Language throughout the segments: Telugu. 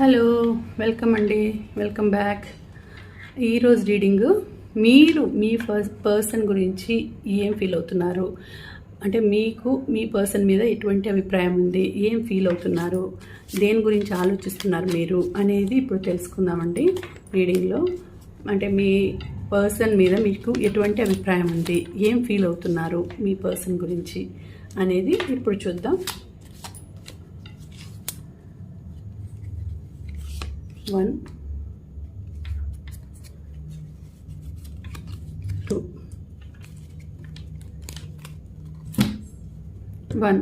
హలో వెల్కమ్ అండి. Welcome back. ఈరోజు రీడింగ్ మీరు మీ పర్సన్ గురించి ఏం ఫీల్ అవుతున్నారు? అంటే మీకు మీ పర్సన్ మీద ఎటువంటి అభిప్రాయం ఉంది? ఏం ఫీల్ అవుతున్నారు? దేని గురించి ఆలోచిస్తున్నారు మీరు? అనేది ఇప్పుడు తెలుసుకుందామండి రీడింగ్లో. అంటే మీ పర్సన్ మీద మీకు ఎటువంటి అభిప్రాయం ఉంది? ఏం ఫీల్ అవుతున్నారు మీ పర్సన్ గురించి అనేది ఇప్పుడు చూద్దాం. One two one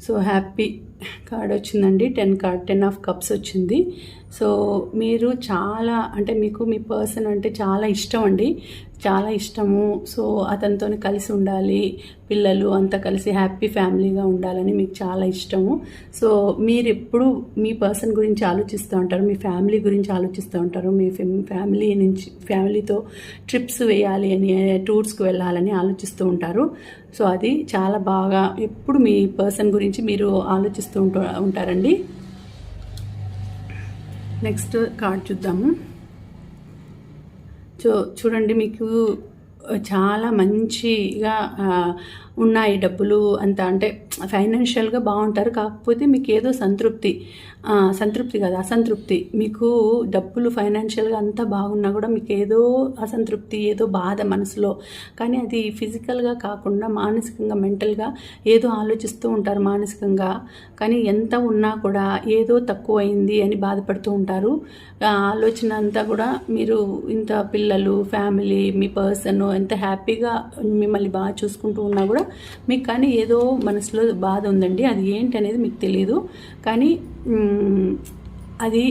so happy card వచ్చిందండి. Ten card ten of cups వచ్చింది. సో మీరు చాలా అంటే మీకు మీ పర్సన్ అంటే చాలా ఇష్టం అండి. చాలా ఇష్టము. సో అతనితో కలిసి ఉండాలి. పిల్లలు అంతా కలిసి హ్యాపీ ఫ్యామిలీగా ఉండాలని మీకు చాలా ఇష్టము. సో మీరు ఎప్పుడు మీ పర్సన్ గురించి ఆలోచిస్తూ ఉంటారు? మీ ఫ్యామిలీ గురించి ఆలోచిస్తూ ఉంటారు? మీ ఫ్యామిలీ నుంచి ఫ్యామిలీతో ట్రిప్స్ వేయాలి అని టూర్స్కి వెళ్ళాలని ఆలోచిస్తూ ఉంటారు. సో అది చాలా బాగా ఎప్పుడు మీ పర్సన్ గురించి మీరు ఆలోచిస్తూ ఉంటూ ఉంటారండి. నెక్స్ట్ కార్డ్ చూద్దాము. చూ చూడండి మీకు చాలా మంచిగా ఉన్నాయి డబ్బులు అంత. అంటే ఫైనాన్షియల్గా బాగుంటారు కాకపోతే మీకు ఏదో సంతృప్తి సంతృప్తి కాదు అసంతృప్తి. మీకు డబ్బులు ఫైనాన్షియల్గా అంతా బాగున్నా కూడా మీకు ఏదో అసంతృప్తి ఏదో బాధ మనసులో. కానీ అది ఫిజికల్గా కాకుండా మానసికంగా మెంటల్గా ఏదో ఆలోచిస్తూ ఉంటారు మానసికంగా. కానీ ఎంత ఉన్నా కూడా ఏదో తక్కువ అయింది అని బాధపడుతూ ఉంటారు. ఆలోచన అంతా కూడా మీరు ఇంత పిల్లలు ఫ్యామిలీ మీ పర్సన్ ఎంత హ్యాపీగా మిమ్మల్ని బాగా చూసుకుంటూ ఉన్నా కూడా మీకు కానీ ఏదో మనసులో బాధ ఉందండి. అది ఏంటి అనేది మీకు తెలియదు కానీ అది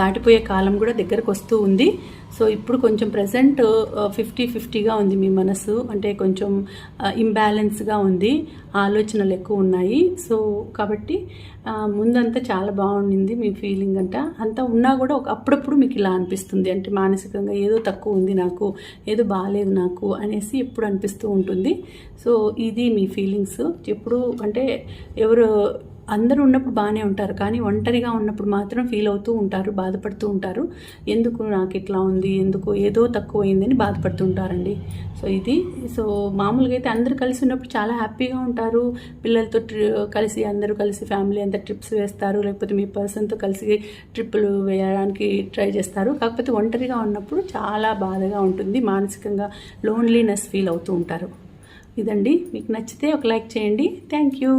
దాటిపోయే కాలం కూడా దగ్గరకు వస్తూ ఉంది. సో ఇప్పుడు కొంచెం ప్రజెంట్ ఫిఫ్టీ ఫిఫ్టీగా ఉంది మీ మనసు. అంటే కొంచెం ఇంబ్యాలెన్స్గా ఉంది. ఆలోచనలు ఎక్కువ ఉన్నాయి. సో కాబట్టి ముందంతా చాలా బాగుండింది మీ ఫీలింగ్ అంట అంతా ఉన్నా కూడా ఒక అప్పుడప్పుడు మీకు ఇలా అనిపిస్తుంది. అంటే మానసికంగా ఏదో తక్కువ ఉంది నాకు ఏదో బాగాలేదు నాకు అనేసి ఎప్పుడు అనిపిస్తూ ఉంటుంది. సో ఇది మీ ఫీలింగ్స్. ఎప్పుడు అంటే ఎవరు అందరూ ఉన్నప్పుడు బాగానే ఉంటారు. కానీ ఒంటరిగా ఉన్నప్పుడు మాత్రం ఫీల్ అవుతూ ఉంటారు బాధపడుతూ ఉంటారు. ఎందుకు నాకు ఇట్లా ఉంది? ఎందుకు ఏదో తక్కువ అయిందని బాధపడుతూ ఉంటారండి. సో ఇది సో మామూలుగా అయితే అందరూ కలిసి ఉన్నప్పుడు చాలా హ్యాపీగా ఉంటారు. పిల్లలతో కలిసి అందరూ కలిసి ఫ్యామిలీ అంతా ట్రిప్స్ వేస్తారు. లేకపోతే మీ పర్సన్తో కలిసి ట్రిప్పులు వేయడానికి ట్రై చేస్తారు. కాకపోతే ఒంటరిగా ఉన్నప్పుడు చాలా బాధగా ఉంటుంది. మానసికంగా లోన్లీనెస్ ఫీల్ అవుతూ ఉంటారు. ఇదండి. మీకు నచ్చితే ఒక లైక్ చేయండి. Thank you.